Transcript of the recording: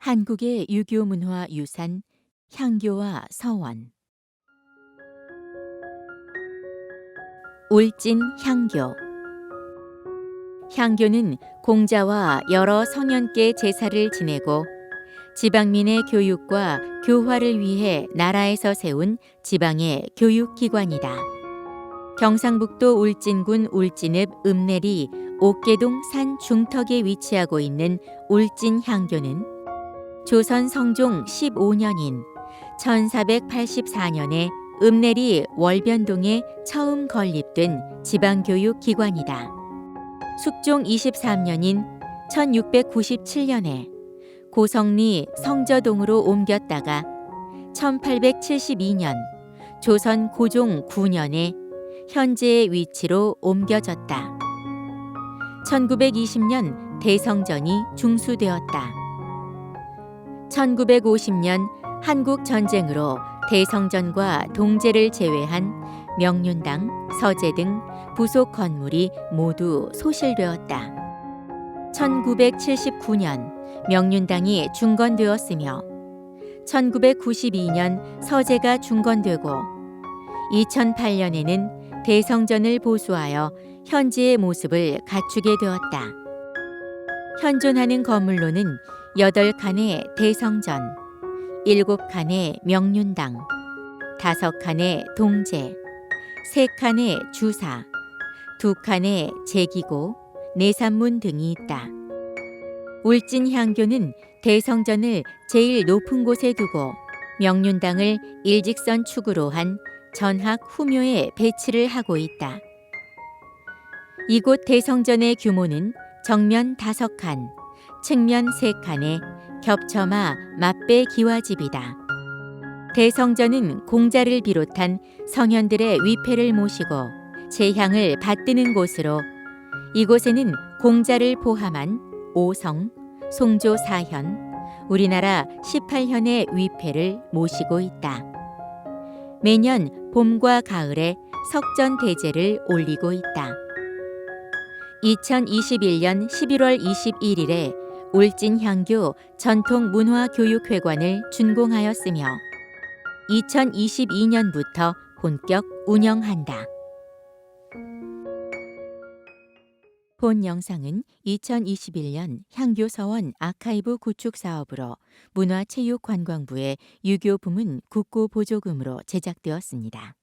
한국의 유교 문화 유산 향교와 서원 울진 향교 향교는 공자와 여러 성현께 제사를 지내고 지방민의 교육과 교화를 위해 나라에서 세운 지방의 교육기관이다. 경상북도 울진군 울진읍 읍내리 옥계동 산 중턱에 위치하고 있는 울진 향교는 조선 성종 15년인 1484년에 읍내리 월변동에 처음 건립된 지방교육기관이다. 숙종 23년인 1697년에 고성리 성저동으로 옮겼다가 1872년 조선 고종 9년에 현재의 위치로 옮겨졌다. 1920년 대성전이 중수되었다. 1950년 한국 전쟁으로 대성전과 동제를 제외한 명륜당, 서재 등 부속 건물이 모두 소실되었다. 1979년 명륜당이 중건되었으며 1992년 서재가 중건되고 2008년에는 대성전을 보수하여 현지의 모습을 갖추게 되었다. 현존하는 건물로는 8칸의 대성전, 7칸의 명륜당, 5칸의 동제, 3칸의 주사, 2칸의 제기고, 내산문 등이 있다. 울진 향교는 대성전을 제일 높은 곳에 두고 명륜당을 일직선 축으로 한 전학 후묘에 배치를 하고 있다. 이곳 대성전의 규모는 정면 5칸, 측면 3칸에 겹쳐마 맞배 기와집이다. 대성전은 공자를 비롯한 성현들의 위패를 모시고 제향을 받드는 곳으로 이곳에는 공자를 포함한 오성, 송조 사현, 우리나라 18현의 위패를 모시고 있다. 매년 봄과 가을에 석전 대제를 올리고 있다. 2021년 11월 21일에 울진 향교 전통문화교육회관을 준공하였으며 2022년부터 본격 운영한다. 본 영상은 2021년 향교서원 아카이브 구축 사업으로 문화체육관광부의 유교 부문 국고 보조금으로 제작되었습니다.